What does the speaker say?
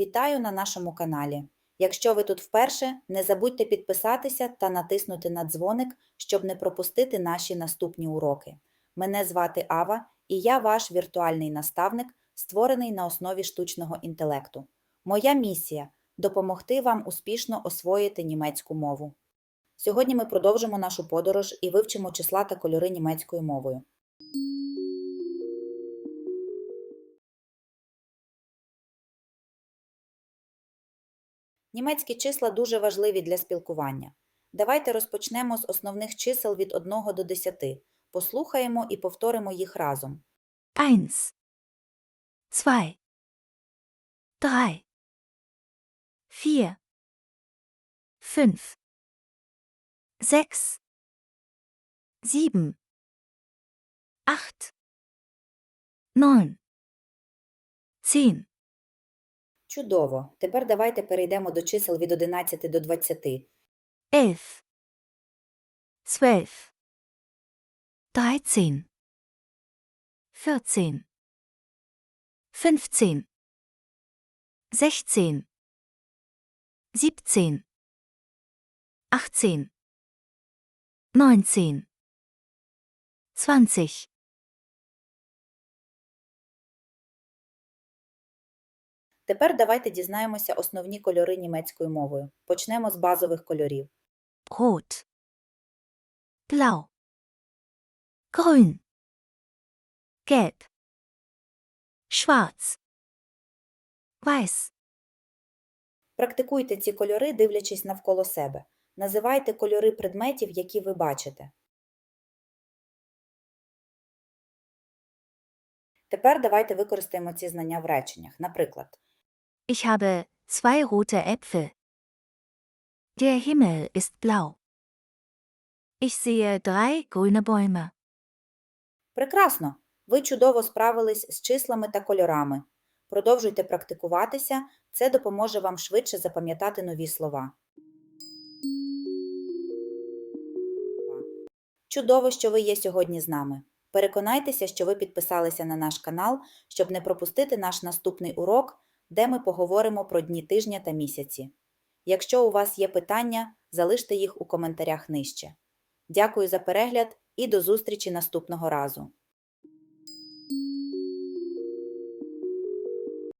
Вітаю на нашому каналі. Якщо ви тут вперше, не забудьте підписатися та натиснути на дзвоник, щоб не пропустити наші наступні уроки. Мене звати Ава, і я ваш віртуальний наставник, створений на основі штучного інтелекту. Моя місія допомогти вам успішно освоїти німецьку мову. Сьогодні ми продовжимо нашу подорож і вивчимо числа та кольори німецькою мовою. Німецькі числа дуже важливі для спілкування. Давайте розпочнемо з основних чисел від 1 до 10. Послухаємо і повторимо їх разом. Eins, zwei, drei, vier, fünf, sechs, sieben, acht, neun, zehn, Чудово! Тепер давайте перейдемо до чисел від 11 до 20. elf, zwölf, dreizehn, vierzehn, fünfzehn, sechzehn, siebzehn, achtzehn, neunzehn, zwanzig. Тепер давайте дізнаємося основні кольори німецькою мовою. Почнемо з базових кольорів. Rot, Blau, Grün, Gelb, Schwarz, Weiß. Практикуйте ці кольори, дивлячись навколо себе. Називайте кольори предметів, які ви бачите. Тепер давайте використаємо ці знання в реченнях. Наприклад, Ich habe zwei rote Äpfel. Der Himmel ist blau. Ich sehe drei grüne Bäume. Прекрасно! Ви чудово справились з числами та кольорами. Продовжуйте практикуватися, це допоможе вам швидше запам'ятати нові слова. Чудово, що ви є сьогодні з нами. Переконайтеся, що ви підписалися на наш канал, щоб не пропустити наш наступний урок, де ми поговоримо про дні тижня та місяці. Якщо у вас є питання, залиште їх у коментарях нижче. Дякую за перегляд і до зустрічі наступного разу!